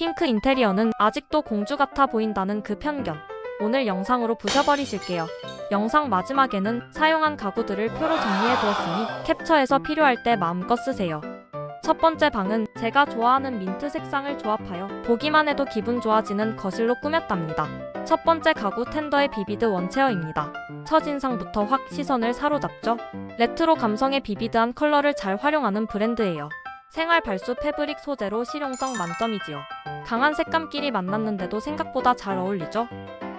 핑크 인테리어는 아직도 공주 같아 보인다는 그 편견. 오늘 영상으로 부셔버리실게요. 영상 마지막에는 사용한 가구들을 표로 정리해 두었으니 캡처해서 필요할 때 마음껏 쓰세요. 첫 번째 방은 제가 좋아하는 민트 색상을 조합하여 보기만 해도 기분 좋아지는 거실로 꾸몄답니다. 첫 번째 가구 텐더의 비비드 원체어입니다. 첫인상부터 확 시선을 사로잡죠. 레트로 감성의 비비드한 컬러를 잘 활용하는 브랜드예요. 생활 발수 패브릭 소재로 실용성 만점이지요. 강한 색감끼리 만났는데도 생각보다 잘 어울리죠.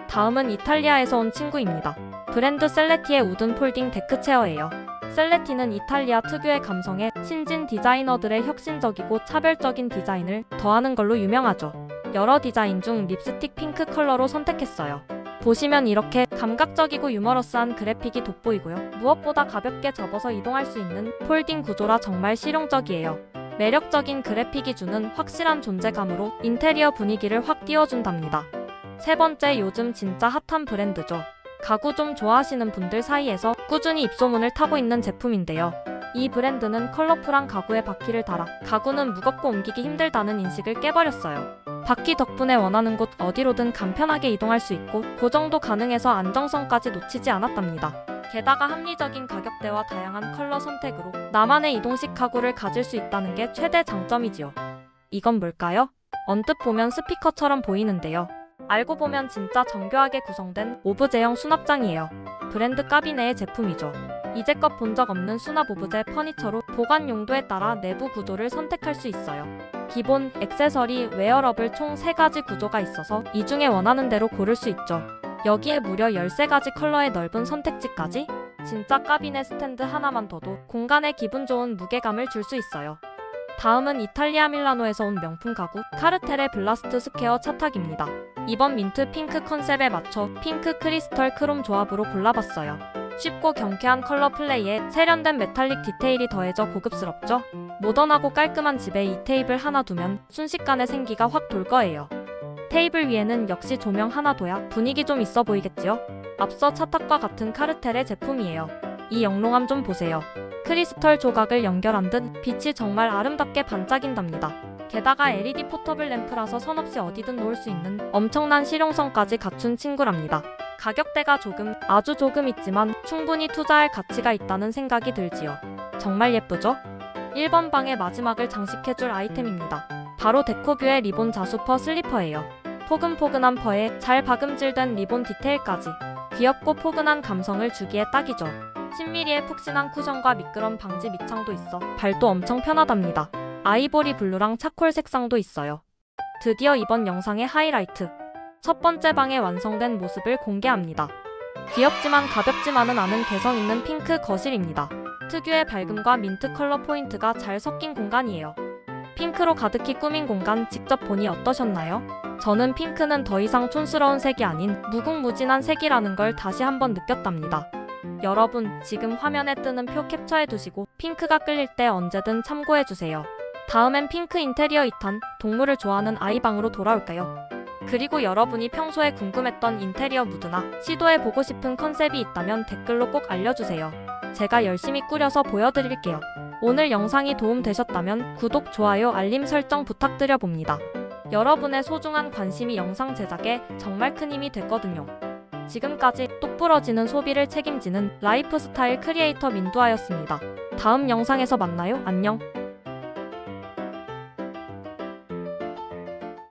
다음은 이탈리아에서 온 친구입니다. 브랜드 셀레티의 우든 폴딩 데크 체어예요. 셀레티는 이탈리아 특유의 감성에 신진 디자이너들의 혁신적이고 차별적인 디자인을 더하는 걸로 유명하죠. 여러 디자인 중 립스틱 핑크 컬러로 선택했어요. 보시면 이렇게 감각적이고 유머러스한 그래픽이 돋보이고요. 무엇보다 가볍게 접어서 이동할 수 있는 폴딩 구조라 정말 실용적이에요. 매력적인 그래픽이 주는 확실한 존재감으로 인테리어 분위기를 확 띄워준답니다. 세 번째 요즘 진짜 핫한 브랜드죠. 가구 좀 좋아하시는 분들 사이에서 꾸준히 입소문을 타고 있는 제품인데요. 이 브랜드는 컬러풀한 가구에 바퀴를 달아 가구는 무겁고 옮기기 힘들다는 인식을 깨버렸어요. 바퀴 덕분에 원하는 곳 어디로든 간편하게 이동할 수 있고 고정도 가능해서 안정성까지 놓치지 않았답니다. 게다가 합리적인 가격대와 다양한 컬러 선택으로 나만의 이동식 가구를 가질 수 있다는 게 최대 장점이지요. 이건 뭘까요? 언뜻 보면 스피커처럼 보이는데요. 알고 보면 진짜 정교하게 구성된 오브제형 수납장이에요. 브랜드 까비네의 제품이죠. 이제껏 본 적 없는 수납 오브제 퍼니처로 보관 용도에 따라 내부 구조를 선택할 수 있어요. 기본, 액세서리, 웨어러블 총 3가지 구조가 있어서 이 중에 원하는 대로 고를 수 있죠. 여기에 무려 13가지 컬러의 넓은 선택지까지? 진짜 까비네 스탠드 하나만 둬도 공간에 기분 좋은 무게감을 줄 수 있어요. 다음은 이탈리아 밀라노에서 온 명품 가구 카르텔의 블라스트 스퀘어 차탁입니다. 이번 민트 핑크 컨셉에 맞춰 핑크 크리스털 크롬 조합으로 골라봤어요. 쉽고 경쾌한 컬러 플레이에 세련된 메탈릭 디테일이 더해져 고급스럽죠? 모던하고 깔끔한 집에 이 테이블 하나 두면 순식간에 생기가 확 돌 거예요. 테이블 위에는 역시 조명 하나 둬야 분위기 좀 있어 보이겠지요? 앞서 차탁과 같은 카르텔의 제품이에요. 이 영롱함 좀 보세요. 크리스털 조각을 연결한 듯 빛이 정말 아름답게 반짝인답니다. 게다가 LED 포터블 램프라서 선 없이 어디든 놓을 수 있는 엄청난 실용성까지 갖춘 친구랍니다. 가격대가 조금, 아주 조금 있지만 충분히 투자할 가치가 있다는 생각이 들지요. 정말 예쁘죠? 1번 방의 마지막을 장식해줄 아이템입니다. 바로 데코뷰의 리본 자수퍼 슬리퍼예요. 포근포근한 펄에 잘 박음질된 리본 디테일까지 귀엽고 포근한 감성을 주기에 딱이죠. 10mm의 푹신한 쿠션과 미끄럼 방지 밑창도 있어 발도 엄청 편하답니다. 아이보리 블루랑 차콜 색상도 있어요. 드디어 이번 영상의 하이라이트. 첫 번째 방의 완성된 모습을 공개합니다. 귀엽지만 가볍지만은 않은 개성 있는 핑크 거실입니다. 특유의 밝음과 민트 컬러 포인트가 잘 섞인 공간이에요. 핑크로 가득히 꾸민 공간 직접 보니 어떠셨나요? 저는 핑크는 더 이상 촌스러운 색이 아닌 무궁무진한 색이라는 걸 다시 한번 느꼈답니다. 여러분, 지금 화면에 뜨는 표 캡처해 두시고 핑크가 끌릴 때 언제든 참고해 주세요. 다음엔 핑크 인테리어 2탄 동물을 좋아하는 아이방으로 돌아올까요? 그리고 여러분이 평소에 궁금했던 인테리어 무드나 시도해 보고 싶은 컨셉이 있다면 댓글로 꼭 알려주세요. 제가 열심히 꾸려서 보여드릴게요. 오늘 영상이 도움되셨다면 구독, 좋아요, 알림 설정 부탁드려 봅니다. 여러분의 소중한 관심이 영상 제작에 정말 큰 힘이 됐거든요. 지금까지 똑부러지는 소비를 책임지는 라이프 스타일 크리에이터 민두아였습니다. 다음 영상에서 만나요. 안녕.